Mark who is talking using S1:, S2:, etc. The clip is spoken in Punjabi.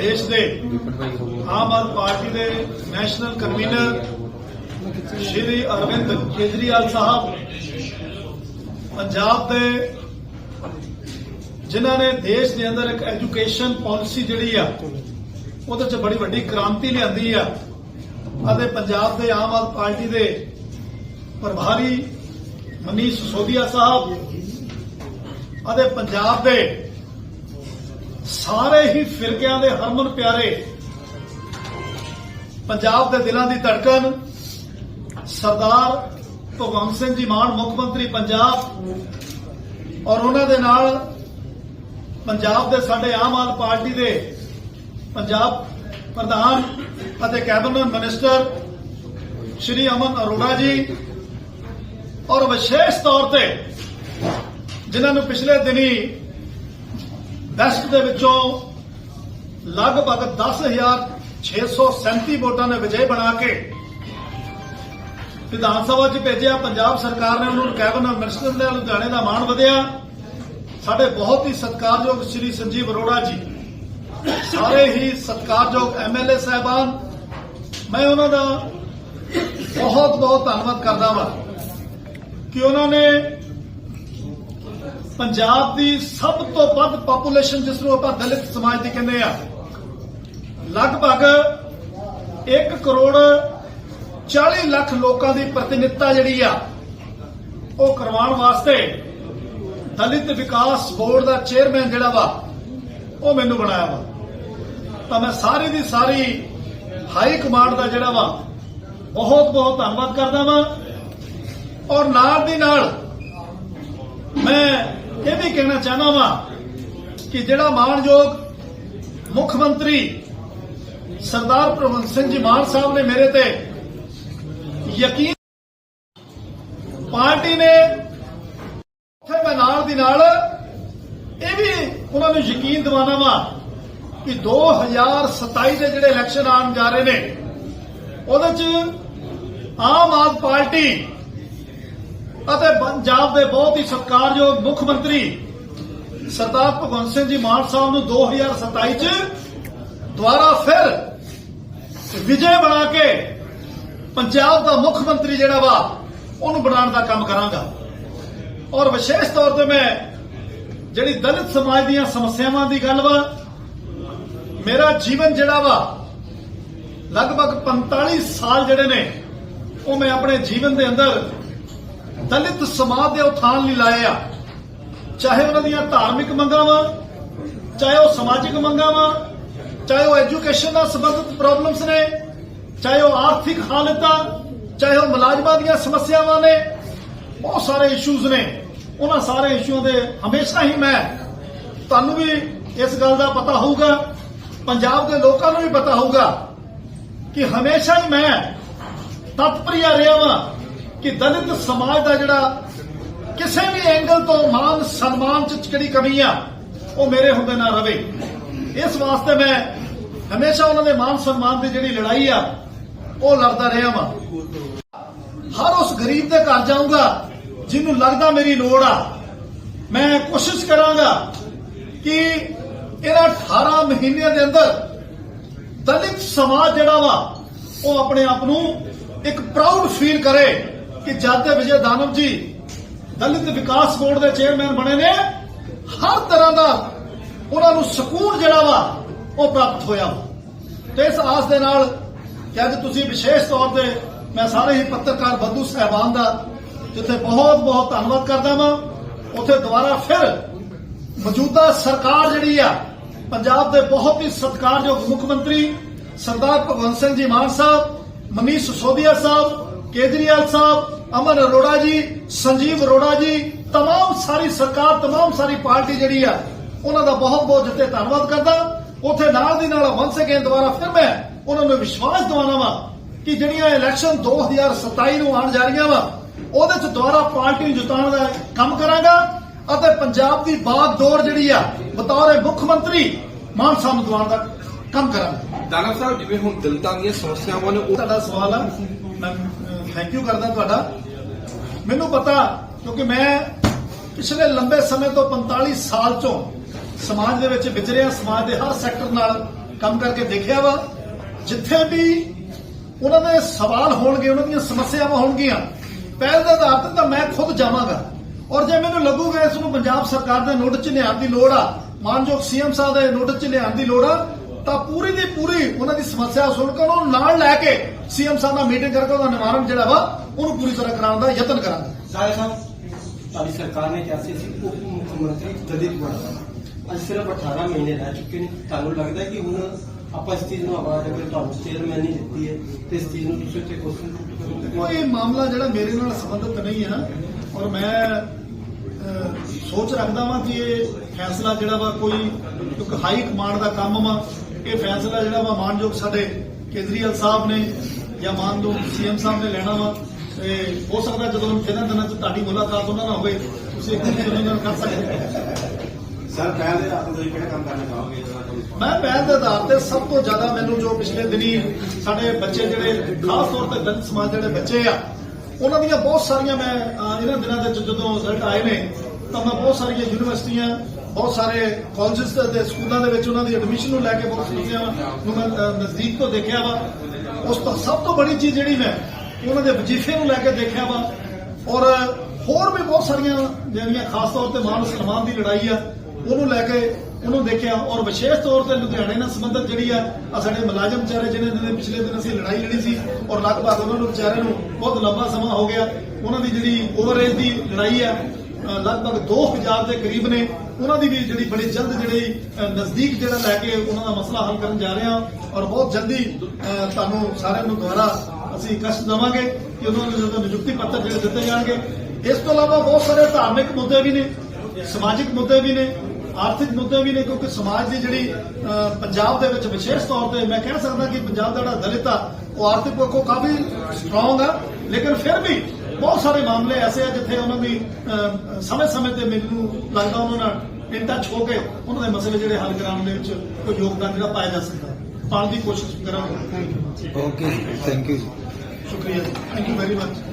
S1: ਪ੍ਰਦੇਸ਼ ਦੇ ਆਮ ਆਦਮੀ ਪਾਰਟੀ ਦੇ ਨੈਸ਼ਨਲ ਕਨਵੀਨਰ ਸ਼੍ਰੀ ਅਰਵਿੰਦ ਕੇਜਰੀਵਾਲ ਸਾਹਿਬ, ਪੰਜਾਬ ਦੇ ਜਿਨ੍ਹਾਂ ਨੇ ਦੇਸ਼ ਦੇ ਅੰਦਰ ਇੱਕ ਐਜੂਕੇਸ਼ਨ ਪਾਲਿਸੀ ਜਿਹੜੀ ਆ, ਉਹਦੇ 'ਚ ਬੜੀ ਵੱਡੀ ਕ੍ਰਾਂਤੀ ਲਿਆਂਦੀ ਆ ਅਤੇ ਪੰਜਾਬ ਦੇ ਆਮ ਆਦਮੀ ਪਾਰਟੀ ਦੇ ਪ੍ਰਭਾਰੀ ਮਨੀਸ਼ ਸਿਸੋਦੀਆ ਸਾਹਿਬ ਅਤੇ ਪੰਜਾਬ ਦੇ ਸਾਰੇ ਹੀ ਫਿਰਕਿਆਂ ਦੇ ਹਰਮਨ ਪਿਆਰੇ। ਪੰਜਾਬ ਦੇ ਦਿਲਾਂ ਦੀ ਧੜਕਨ, ਸਰਦਾਰ ਭਗਵੰਤ ਸਿੰਘ ਜੀ ਮਾਨ, ਮੁੱਖ ਮੰਤਰੀ ਪੰਜਾਬ। ਔਰ ਉਹਨਾਂ ਦੇ ਨਾਲ ਪੰਜਾਬ ਦੇ ਸਾਡੇ ਆਮ ਆਦਮੀ ਪਾਰਟੀ ਦੇ ਪੰਜਾਬ ਪ੍ਰਧਾਨ ਅਤੇ ਕੈਬਨਿਟ ਮਿਨਿਸਟਰ ਸ਼੍ਰੀ ਅਮਨ ਅਰੋੜਾ ਜੀ। ਔਰ ਵਿਸ਼ੇਸ਼ ਤੌਰ ਤੇ ਜਿਨ੍ਹਾਂ ਨੂੰ ਪਿਛਲੇ ਦਿਨੀ ਵੈਸਟ ਦੇ ਵਿੱਚੋਂ ਲਗਭਗ 10637 ਵੋਟਾਂ ਨੇ ਵਿਜੇ ਬਣਾ ਕੇ ਵਿਧਾਨ ਸਭਾ 'ਚ ਭੇਜਿਆ, ਪੰਜਾਬ ਸਰਕਾਰ ਨੇ ਉਹਨਾਂ ਨੂੰ ਕੈਬਨਿਟ ਮਿਨਿਸਟਰ ਦੇ ਲੁਧਿਆਣੇ ਦਾ ਮਾਣ ਵਧਿਆ। ਸਾਡੇ ਬਹੁਤ ਹੀ ਸਤਿਕਾਰਯੋਗ ਸ਼੍ਰੀ ਸੰਜੀਵ ਅਰੋੜਾ ਜੀ, ਸਾਰੇ ਹੀ ਸਤਿਕਾਰਯੋਗ ਐਮਐਲਏ ਸਾਹਿਬਾਨ, ਮੈਂ ਉਹਨਾਂ ਦਾ ਬਹੁਤ ਬਹੁਤ ਧੰਨਵਾਦ ਕਰਦਾ ਹਾਂ ਕਿ ਉਹਨਾਂ ਨੇ ਪੰਜਾਬ ਦੀ ਸਭ ਤੋਂ ਵੱਧ ਪੋਪੂਲੇਸ਼ਨ ਜਿਸ ਨੂੰ ਆਪਾਂ ਦਲਿਤ ਸਮਾਜ ਦੀ ਕਹਿੰਦੇ ਆ, ਲਗਭਗ 1 ਕਰੋੜ 40 ਲੱਖ ਲੋਕਾਂ ਦੀ ਪ੍ਰਤੀਨਿਧਤਾ ਜਿਹੜੀ ਆ, ਉਹ ਕਰਵਾਉਣ ਵਾਸਤੇ ਦਲਿਤ ਵਿਕਾਸ ਬੋਰਡ ਦਾ ਚੇਅਰਮੈਨ ਜਿਹੜਾ ਵਾ, ਉਹ ਮੈਨੂੰ ਬਣਾਇਆ ਵਾ। ਤਾਂ ਮੈਂ ਸਾਰੀ ਦੀ ਸਾਰੀ ਹਾਈ ਕਮਾਂਡ ਦਾ ਜਿਹੜਾ ਵਾ ਬਹੁਤ ਬਹੁਤ ਧੰਨਵਾਦ ਕਰਦਾ ਵਾਂ। ਔਰ ਨਾਲ ਦੀ ਨਾਲ ਇਹ ਵੀ ਕਹਿਣਾ ਚਾਹਨਾ ਵਾਂ ਕਿ ਜਿਹੜਾ ਮਾਣਯੋਗ ਮੁੱਖ ਮੰਤਰੀ ਸਰਦਾਰ ਭਗਵੰਤ ਸਿੰਘ ਜੀ ਮਾਨ ਸਾਹਿਬ ਨੇ ਮੇਰੇ ਤੇ ਯਕੀਨ ਪਾਰਟੀ ਨੇ ਉੱਥੇ ਮੈਂ ਨਾਲ ਦੀ ਨਾਲ ਇਹ ਵੀ ਉਹਨਾਂ ਨੂੰ ਯਕੀਨ ਦਿਵਾਉਣਾ ਵਾ ਕਿ 2027 ਦੇ ਜਿਹੜੇ ਇਲੈਕਸ਼ਨ ਆਉਣ ਜਾ ਰਹੇ ਨੇ, ਉਹਦੇ ਚ ਆਮ ਆਦਮੀ ਪਾਰਟੀ ਅਤੇ ਪੰਜਾਬ ਦੇ ਬਹੁਤ ਹੀ ਸਤਿਕਾਰਯੋਗ ਮੁੱਖ ਮੰਤਰੀ ਸਰਦਾਰ ਭਗਵੰਤ ਸਿੰਘ ਜੀ ਮਾਨ ਸਾਹਿਬ ਨੂੰ 2027 ਚ ਦੁਬਾਰਾ ਫਿਰ ਵਿਜੇ ਬਣਾ ਕੇ ਪੰਜਾਬ ਦਾ ਮੁੱਖ ਮੰਤਰੀ ਜਿਹੜਾ ਵਾ, ਉਹਨੂੰ ਬਣਾਉਣ ਦਾ ਕੰਮ ਕਰਾਂਗਾ। ਔਰ ਵਿਸ਼ੇਸ਼ ਤੌਰ ਤੇ ਮੈਂ ਜਿਹੜੀ ਦਲਿਤ ਸਮਾਜ ਦੀਆਂ ਸਮੱਸਿਆਵਾਂ ਦੀ ਗੱਲ ਵਾ, ਮੇਰਾ ਜੀਵਨ ਜਿਹੜਾ ਵਾ, ਲਗਭਗ 45 ਸਾਲ ਜਿਹੜੇ ਨੇ, ਉਹ ਮੈਂ ਆਪਣੇ ਜੀਵਨ ਦੇ ਅੰਦਰ ਦਲਿਤ ਸਮਾਜ ਦੇ ਉਥਾਨ ਲਈ ਲਾਏ ਆ। ਚਾਹੇ ਉਹਨਾਂ ਦੀਆਂ ਧਾਰਮਿਕ ਮੰਗਾਂ ਵਾ, ਚਾਹੇ ਉਹ ਸਮਾਜਿਕ ਮੰਗਾਂ ਵਾ, ਚਾਹੇ ਉਹ ਐਜੂਕੇਸ਼ਨ ਨਾਲ ਸੰਬੰਧਿਤ ਪ੍ਰੋਬਲਮਸ ਨੇ, ਚਾਹੇ ਉਹ ਆਰਥਿਕ ਹਾਲਤਾਂ, ਚਾਹੇ ਉਹ ਮੁਲਾਜ਼ਮਾਂ ਦੀਆਂ ਸਮੱਸਿਆਵਾਂ ਨੇ, ਬਹੁਤ ਸਾਰੇ ਇਸ਼ੂਜ਼ ਨੇ। ਉਹਨਾਂ ਸਾਰੇ ਇਸ਼ੂਆਂ ਦੇ ਹਮੇਸ਼ਾ ਹੀ ਮੈਂ ਤੁਹਾਨੂੰ ਵੀ ਇਸ ਗੱਲ ਦਾ ਪਤਾ ਹੋਊਗਾ, ਪੰਜਾਬ ਦੇ ਲੋਕਾਂ ਨੂੰ ਵੀ ਪਤਾ ਹੋਊਗਾ ਕਿ ਹਮੇਸ਼ਾ ਹੀ ਮੈਂ ਤਤਪਰਿਆ ਰਿਹਾ ਵਾਂ। ਕਿ ਦਲਿਤ ਸਮਾਜ ਦਾ ਜਿਹੜਾ ਕਿਸੇ ਵੀ ਐਂਗਲ ਤੋਂ ਮਾਨ ਸਨਮਾਨ ਚ ਜਿਹੜੀ ਕਮੀ ਆ, ਉਹ ਮੇਰੇ ਹੁੰਦੇ ਨਾ ਰਵੇ। ਇਸ ਵਾਸਤੇ ਮੈਂ ਹਮੇਸ਼ਾ ਉਹਨਾਂ ਦੇ ਮਾਨ ਸਨਮਾਨ ਦੀ ਜਿਹੜੀ ਲੜਾਈ ਆ, ਉਹ ਲੜਦਾ ਰਿਹਾ ਵਾਂ। ਹਰ ਉਸ ਗਰੀਬ ਦੇ ਘਰ ਜਾਊਂਗਾ, ਜਿਹਨੂੰ ਲੱਗਦਾ ਮੇਰੀ ਲੋੜ ਆ। ਮੈਂ ਕੋਸ਼ਿਸ਼ ਕਰਾਂਗਾ ਕਿ ਇਹਨਾਂ 18 ਮਹੀਨਿਆਂ ਦੇ ਅੰਦਰ ਦਲਿਤ ਸਮਾਜ ਜਿਹੜਾ ਵਾ, ਉਹ ਆਪਣੇ ਆਪ ਨੂੰ ਇੱਕ ਪ੍ਰਾਊਡ ਫੀਲ ਕਰੇ। ਕਿ ਜਦ ਦੇ ਵਿਜੇ ਦਾਨਵ ਜੀ ਦਲਿਤ ਵਿਕਾਸ ਬੋਰਡ ਦੇ ਚੇਅਰਮੈਨ ਬਣੇ ਨੇ, ਹਰ ਤਰ੍ਹਾਂ ਦਾ ਉਹਨਾਂ ਨੂੰ ਸਕੂਨ ਜਿਹੜਾ ਵਾ, ਉਹ ਪ੍ਰਾਪਤ ਹੋਇਆ ਤੇ ਇਸ ਆਸ ਦੇ ਨਾਲ ਕਿ ਤੁਸੀਂ ਵਿਸ਼ੇਸ਼ ਤੌਰ ਤੇ ਮੈਂ ਸਾਰੇ ਹੀ ਪੱਤਰਕਾਰ ਬੰਧੂ ਸਹਿਬਾਨ ਦਾ ਜਿੱਥੇ ਬਹੁਤ ਬਹੁਤ ਧੰਨਵਾਦ ਕਰਦਾ ਵਾਂ, ਉੱਥੇ ਦੁਬਾਰਾ ਫਿਰ ਮੌਜੂਦਾ ਸਰਕਾਰ ਜਿਹੜੀ ਆ, ਪੰਜਾਬ ਦੇ ਬਹੁਤ ਹੀ ਸਤਿਕਾਰਯੋਗ ਮੁੱਖ ਮੰਤਰੀ ਸਰਦਾਰ ਭਗਵੰਤ ਸਿੰਘ ਜੀ ਮਾਨ ਸਾਹਿਬ, ਮਨੀਸ਼ ਸਿਸੋਦੀਆ ਸਾਹਿਬ ਕੇਜਰੀਵਾਲ ਸਾਹਿਬ ਅਮਨ ਅਰੋੜਾ ਜੀ ਸੰਜੀਵ ਅਰੋੜਾ ਜੀ तमाम ਸਾਰੀ ਸਰਕਾਰ तमाम ਸਾਰੀ ਪਾਰਟੀ ਜਿਹੜੀ ਆ ਉਹਨਾਂ ਦਾ ਬਹੁਤ ਬਹੁਤ ਜਿੱਤੇ ਧੰਨਵਾਦ ਕਰਦਾ ਉੱਥੇ ਨਾਲ ਦੀ ਨਾਲ ਵੰਸ ਅਗੇਨ ਦੁਬਾਰਾ ਫਿਰ ਮੈਂ ਉਹਨਾਂ ਨੂੰ ਵਿਸ਼ਵਾਸ ਦਿਵਾਉਣਾ ਵਾ ਕਿ ਜਿਹੜੀਆਂ ਇਲੈਕਸ਼ਨ 2027 ਨੂੰ ਆਉਣ ਜਾ ਰਹੀਆਂ ਵਾ ਉਹਦੇ ਚ ਦੁਬਾਰਾ ਪਾਰਟੀ ਨੂੰ ਜਿਤਾਉਣ ਦਾ ਕੰਮ ਕਰਾਂਗਾ ਅਤੇ ਪੰਜਾਬ ਦੀ ਬਾਗ ਦੌੜ ਜਿਹੜੀ ਆ ਬਤੌਰ ਮੁੱਖ ਮੰਤਰੀ ਮਾਨ ਸਾਹਿਬ ਨੂੰ ਦਿਵਾਉਣ ਦਾ ਕੰਮ ਕਰਾਂਗਾ
S2: ਦਾਨਵ ਸਾਹਿਬ ਜਿਵੇਂ ਹੁਣ ਦਲਿਤਾਂ ਦੀਆਂ ਸਮੱਸਿਆਵਾਂ ਨੇ ਉਹ
S1: ਤੁਹਾਡਾ ਸਵਾਲ ਆ ਮੈਂ ਥੈਂਕ ਯੂ ਕਰਦਾ ਤੁਹਾਡਾ। ਮੈਨੂੰ ਪਤਾ, ਕਿਉਂਕਿ ਮੈਂ ਪਿਛਲੇ ਲੰਬੇ ਸਮੇਂ ਤੋਂ 45 ਸਾਲ ਤੋਂ ਸਮਾਜ ਦੇ ਵਿੱਚ ਵਿਚਰਿਆ ਸਮਾਜ ਦੇ ਹਰ ਸੈਕਟਰ ਨਾਲ ਕੰਮ ਕਰਕੇ ਦੇਖਿਆ ਵਾ। ਜਿੱਥੇ ਵੀ ਉਹਨਾਂ ਦੇ ਸਵਾਲ ਹੋਣਗੇ, ਉਹਨਾਂ ਦੀਆਂ ਸਮੱਸਿਆਵਾਂ ਹੋਣਗੀਆਂ, ਪਹਿਲ ਦੇ ਆਧਾਰ ਤੇ ਤਾਂ ਮੈਂ ਖੁਦ ਜਾਵਾਂਗਾ। ਔਰ ਜੇ ਮੈਨੂੰ ਲੱਗੂਗਾ ਇਸ ਨੂੰ ਪੰਜਾਬ ਸਰਕਾਰ ਦੇ ਨੋਟਿਸ 'ਚ ਲਿਆਉਣ ਦੀ ਲੋੜ ਆ, ਮਾਨਯੋਗ ਸੀਐਮ ਸਾਹਿਬ ਦੇ ਨੋਟਿਸ 'ਚ ਲਿਆਉਣ ਦੀ ਲੋੜ ਆ ਤਾਂ ਪੂਰੀ ਦੀ ਪੂਰੀ ਉਹਨਾਂ ਦੀ ਸਮੱਸਿਆ ਸੁਣ ਕੇ ਉਹਨਾਂ ਨਾਲ ਲੈ ਕੇ ਸੀਐਮ ਸਾਹਿਬ ਨਾਲ ਮੀਟਿੰਗ ਕਰਕੇ ਉਹਦਾ ਨਿਵਾਰਨ ਜਿਹੜਾ ਵਾ ਉਹਨੂੰ ਪੂਰੀ ਤਰ੍ਹਾਂ ਕਰਾਉਣ ਦਾ ਯਤਨ ਕਰਾਂਗੇ।
S3: ਸਾਹਿਬ ਸਾਹਿਬ ਤੁਹਾਡੀ ਸਰਕਾਰ ਨੇ ਕਿਹਾ ਸੀ ਅਸੀਂ ਉਪ ਮੁੱਖ ਮੰਤਰੀ ਜਦੀਦ ਬਣਾਉਣਾ ਅੱਜ ਸਿਰਫ 18 ਮਹੀਨੇ ਰਹਿ ਚੁੱਕੇ ਨੇ। ਤੁਹਾਨੂੰ ਲੱਗਦਾ ਕਿ ਹੁਣ ਆਪਾਂ ਇਸ ਚੀਜ਼ ਨੂੰ ਆਵਾਜ਼ ਅਗਰ ਤੁਹਾਨੂੰ ਚੇਅਰਮੈਨ ਨਹੀਂ ਦਿੱਤੀ ਹੈ ਤੇ ਇਸ ਚੀਜ਼ ਨੂੰ ਤੁਸੀਂ ਉੱਤੇ ਕੁਐਸਚਨ
S1: ਕੋਈ ਮਾਮਲਾ ਜਿਹੜਾ ਮੇਰੇ ਨਾਲ ਸੰਬੰਧਿਤ ਨਹੀਂ ਹੈ ਔਰ ਮੈਂ ਸੋਚ ਰੱਖਦਾ ਵਾਂ ਕਿ ਇਹ ਫੈਸਲਾ ਜਿਹੜਾ ਵਾ ਕੋਈ ਕਿਉਂਕਿ ਹਾਈ ਕਮਾਂਡ ਦਾ ਕੰਮ ਵਾ ਇਹ ਫੈਸਲਾ ਜਿਹੜਾ ਵਾ ਮਾਨਯੋਗ ਸਾਡੇ ਕੇਜਰੀਵਾਲ ਸਾਹਿਬ ਨੇ ਜਾਂ ਮਾਨਯੋਗ ਸੀਐਮ ਸਾਹਿਬ ਨੇ ਲੈਣਾ ਵਾ ਤੇ ਹੋ ਸਕਦਾ ਜਦੋਂ ਜਿਹਨਾਂ ਦਿਨਾਂ 'ਚ ਤੁਹਾਡੀ ਮੁਲਾਕਾਤ ਉਹਨਾਂ ਨਾਲ ਹੋਵੇ ਤੁਸੀਂ ਇੱਕ ਦਿਨ ਉਹਨਾਂ ਨਾਲ ਕਰ ਸਕਦੇ।
S4: ਸਰ ਪਹਿਲ ਦੇ ਨੂੰ ਤੁਸੀਂ ਕਿਹੜਾ ਕੰਮ ਕਰਨਾ ਚਾਹੋਗੇ
S1: ਮੈਂ ਪਹਿਲ ਦੇ ਆਧਾਰ ਤੇ ਸਭ ਤੋਂ ਜ਼ਿਆਦਾ ਮੈਨੂੰ ਜੋ ਪਿਛਲੇ ਦਿਨੀ ਸਾਡੇ ਬੱਚੇ ਜਿਹੜੇ ਖਾਸ ਤੌਰ ਤੇ ਦਲਿਤ ਸਮਾਜ ਜਿਹੜੇ ਬੱਚੇ ਆ ਉਹਨਾਂ ਦੀਆਂ ਬਹੁਤ ਸਾਰੀਆਂ ਮੈਂ ਅਹ, ਇਹਨਾਂ ਦਿਨਾਂ ਦੇ ਜਦੋਂ ਰਿਜ਼ਲਟ ਆਏ ਨੇ ਤਾਂ ਮੈਂ ਬਹੁਤ ਸਾਰੀਆਂ ਯੂਨੀਵਰਸਿਟੀਆਂ ਬਹੁਤ ਸਾਰੇ ਕਾਲਜਸ ਤੇ ਸਕੂਲਾਂ ਦੇ ਵਿੱਚ ਉਹਨਾਂ ਦੀ ਐਡਮਿਸ਼ਨ ਨੂੰ ਲੈ ਕੇ ਬਹੁਤ ਚੀਜ਼ਾਂ ਨੂੰ ਮੈਂ ਨਜ਼ਦੀਕ ਤੋਂ ਦੇਖਿਆ ਵਾ। ਉਸ ਤੋਂ ਸਭ ਤੋਂ ਬੜੀ ਚੀਜ਼ ਜਿਹੜੀ ਮੈਂ ਉਹਨਾਂ ਦੇ ਵਜ਼ੀਫੇ ਨੂੰ ਲੈ ਕੇ ਦੇਖਿਆ ਵਾ। ਔਰ ਹੋਰ ਵੀ ਬਹੁਤ ਸਾਰੀਆਂ ਜਿਹੜੀਆਂ ਖਾਸ ਤੌਰ ਤੇ ਮਾਨ ਸਨਮਾਨ ਦੀ ਲੜਾਈ ਆ ਉਹਨੂੰ ਲੈ ਕੇ ਉਹਨੂੰ ਦੇਖਿਆ। ਔਰ ਵਿਸ਼ੇਸ਼ ਤੌਰ ਤੇ ਲੁਧਿਆਣੇ ਨਾਲ ਸੰਬੰਧਿਤ ਜਿਹੜੀ ਆ ਸਾਡੇ ਮੁਲਾਜ਼ਮ ਵਿਚਾਰੇ ਜਿਹਨਾਂ ਨੇ ਪਿਛਲੇ ਦਿਨ ਅਸੀਂ ਲੜਾਈ ਲੜੀ ਸੀ ਔਰ ਲਗਭਗ ਉਹਨਾਂ ਨੂੰ ਵਿਚਾਰਿਆਂ ਨੂੰ ਬਹੁਤ ਲੰਬਾ ਸਮਾਂ ਹੋ ਗਿਆ। ਉਹਨਾਂ ਦੀ ਜਿਹੜੀ ਓਵਰੇਜ ਦੀ ਲੜਾਈ ਹੈ ਅ, ਲਗਭਗ 2000 ਦੇ ਕਰੀਬ ਨੇ। ਉਹਨਾਂ ਦੀ ਵੀ ਜਿਹੜੀ ਬੜੀ ਜਲਦ ਜਿਹੜੀ ਨਜ਼ਦੀਕ ਜਿਹੜਾ ਲੈ ਕੇ ਉਹਨਾਂ ਦਾ ਮਸਲਾ ਹੱਲ ਕਰਨ ਜਾ ਰਹੇ ਹਾਂ ਔਰ ਬਹੁਤ ਜਲਦੀ ਤੁਹਾਨੂੰ ਸਾਰਿਆਂ ਨੂੰ ਦੁਆਰਾ ਅਸੀਂ ਕਸ਼ਟ ਦੇਵਾਂਗੇ ਕਿ ਉਹਨਾਂ ਨੂੰ ਜਦੋਂ ਨਿਯੁਕਤੀ ਪੱਤਰ ਜਿਹੜੇ ਦਿੱਤੇ ਜਾਣਗੇ। ਇਸ ਤੋਂ ਇਲਾਵਾ ਬਹੁਤ ਸਾਰੇ ਧਾਰਮਿਕ ਮੁੱਦੇ ਵੀ ਨੇ ਸਮਾਜਿਕ ਮੁੱਦੇ ਵੀ ਨੇ। ਆਰਥਿਕ ਮੁੱਦੇ ਵੀ ਨੇ ਕਿਉਂਕਿ ਸਮਾਜ ਦੀ ਜਿਹੜੀ ਪੰਜਾਬ ਦੇ ਵਿੱਚ ਵਿਸ਼ੇਸ਼ ਤੌਰ ਤੇ ਮੈਂ ਕਹਿ ਸਕਦਾ ਕਿ ਪੰਜਾਬ ਦਾ ਜਿਹੜਾ ਦਲਿਤ ਆ ਉਹ ਆਰਥਿਕ ਪੱਖੋਂ ਕਾਫੀ ਸਟਰੋਂਗ ਆ ਲੇਕਿਨ ਫਿਰ ਵੀ ਬਹੁਤ ਸਾਰੇ ਮਾਮਲੇ ਐਸੇ ਆ ਜਿੱਥੇ ਉਹਨਾਂ ਦੀ ਸਮੇਂ-ਸਮੇਂ ਤੇ ਮੈਨੂੰ ਲੱਗਦਾ ਉਹਨਾਂ ਨਾਲ ਇਨ ਟੱਚ ਹੋ ਕੇ ਉਹਨਾਂ ਦੇ ਮਸਲੇ ਜਿਹੜੇ ਹੱਲ ਕਰਾਉਣ ਦੇ ਵਿੱਚ ਕੋਈ ਯੋਗਦਾਨ ਜਿਹੜਾ ਪਾਇਆ ਜਾ ਸਕਦਾ। ਪਾਉਣ ਦੀ ਕੋਸ਼ਿਸ਼ ਕਰਾਂਗੇ।
S2: ਓਕੇ ਥੈਂਕ ਯੂ
S1: ਸ਼ੁਕਰੀਆ ਥੈਂਕ ਯੂ ਵੈਰੀ ਮਚ